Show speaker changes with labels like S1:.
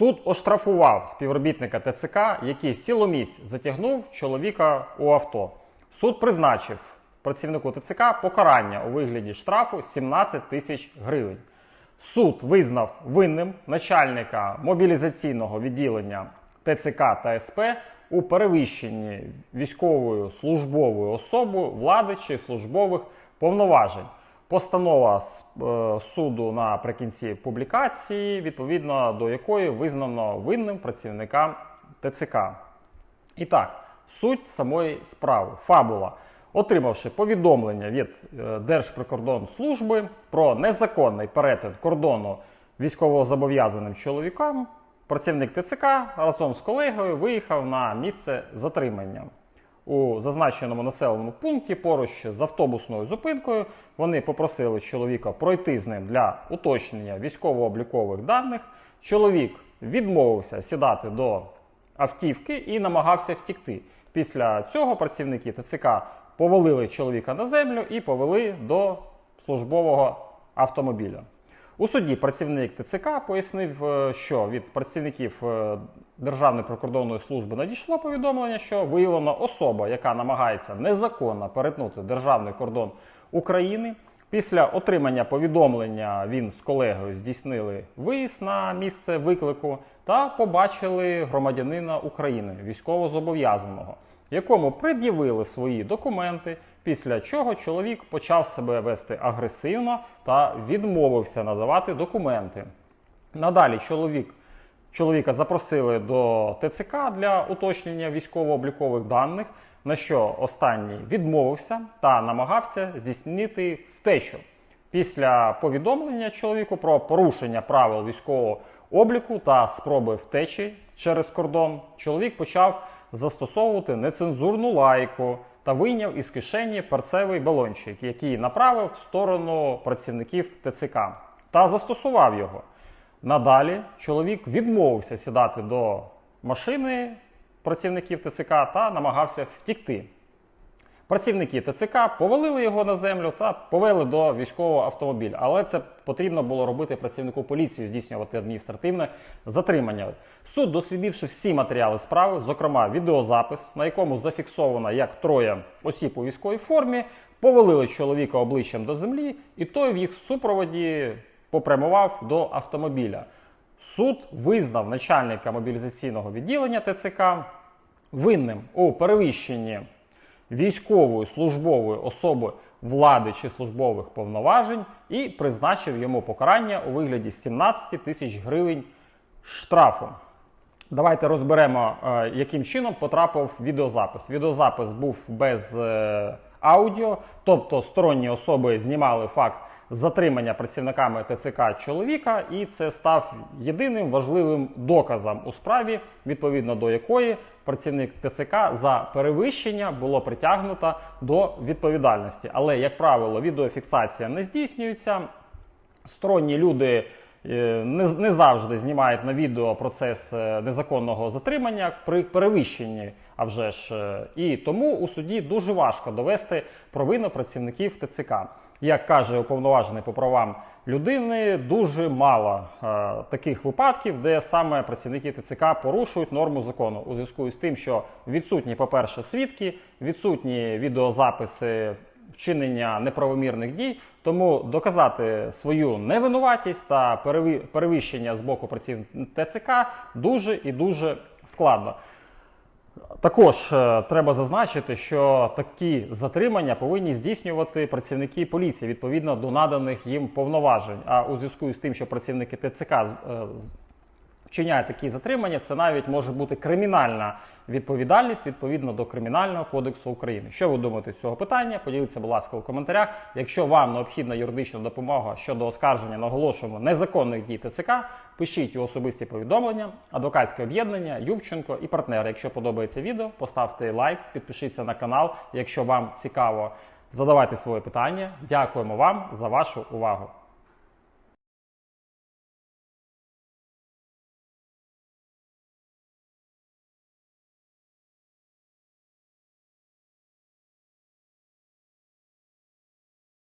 S1: Суд оштрафував співробітника ТЦК, який сіломіць затягнув чоловіка у авто. Суд призначив працівнику ТЦК покарання у вигляді штрафу 17 тисяч гривень. Суд визнав винним начальника мобілізаційного відділення ТЦК та СП у перевищенні військовою службовою особою влади чи службових повноважень. Постанова е, суду наприкінці публікації, відповідно до якої визнано винним працівника ТЦК. І так, суть самої справи. Фабула. Отримавши повідомлення від е, Держприкордонслужби про незаконний перетин кордону військовозобов'язаним чоловікам, працівник ТЦК разом з колегою виїхав на місце затримання. У зазначеному населеному пункті поруч з автобусною зупинкою вони попросили чоловіка пройти з ним для уточнення військово-облікових даних. Чоловік відмовився сідати до автівки і намагався втікти. Після цього працівники ТЦК повалили чоловіка на землю і повели до службового автомобіля. У суді працівник ТЦК пояснив, е, що від працівників е, Державної прикордонної служби надійшло повідомлення, що виявлена особа, яка намагається незаконно перетнути державний кордон України. Після отримання повідомлення він з колегою здійснили виїзд на місце виклику та побачили громадянина України, військовозобов'язаного, якому пред'явили свої документи, після чого чоловік почав себе вести агресивно та відмовився надавати документи. Надалі чоловік, чоловіка запросили до ТЦК для уточнення військово-облікових даних, на що останній відмовився та намагався здійснити втечу. Після повідомлення чоловіку про порушення правил військового обліку та спроби втечі через кордон, чоловік почав застосовувати нецензурну лайку та вийняв із кишені перцевий балончик, який направив в сторону працівників ТЦК та застосував його. Надалі чоловік відмовився сідати до машини працівників ТЦК та намагався втікти. Працівники ТЦК повалили його на землю та повели до військового автомобіля. Але це потрібно було робити працівнику поліції, здійснювати адміністративне затримання. Суд, дослідивши всі матеріали справи, зокрема відеозапис, на якому зафіксовано, як троє осіб у військовій формі, повалили чоловіка обличчям до землі, і той в їх супроводі попрямував до автомобіля. Суд визнав начальника мобілізаційного відділення ТЦК винним у перевищенні військовою службовою особи влади чи службових повноважень і призначив йому покарання у вигляді 17 тисяч гривень штрафу. Давайте розберемо, е, яким чином потрапив відеозапис. Відеозапис був без е, аудіо, тобто сторонні особи знімали факт затримання працівниками ТЦК чоловіка, і це став єдиним важливим доказом у справі, відповідно до якої працівник ТЦК за перевищення було притягнуто до відповідальності. Але, як правило, відеофіксація не здійснюється. Сторонні люди е, не, не завжди знімають на відео процес е, незаконного затримання при перевищенні, а вже ж. е, І тому у суді дуже важко довести провину працівників ТЦК. Як каже уповноважений по правам людини, дуже мало е, таких випадків, де саме працівники ТЦК порушують норму закону у зв'язку з тим, що відсутні, по-перше, свідки, відсутні відеозаписи вчинення неправомірних дій. Тому доказати свою невинуватість та перевищення з боку працівників ТЦК дуже і дуже складно. Також е, треба зазначити, що такі затримання повинні здійснювати працівники поліції відповідно до наданих їм повноважень. А у зв'язку з тим, що працівники ТЦК вчиняють такі затримання, це навіть може бути кримінальна відповідальність відповідно до Кримінального кодексу України. Що ви думаєте з цього питання? Поділіться, будь ласка, у коментарях. Якщо вам необхідна юридична допомога щодо оскарження, наголошуємо незаконних дій ТЦК, пишіть у особисті повідомлення, адвокатське об'єднання, Ювченко і партнери. Якщо подобається відео, поставте лайк, підпишіться на канал. Якщо вам цікаво, задавайте свої питання. Дякуємо вам за вашу увагу.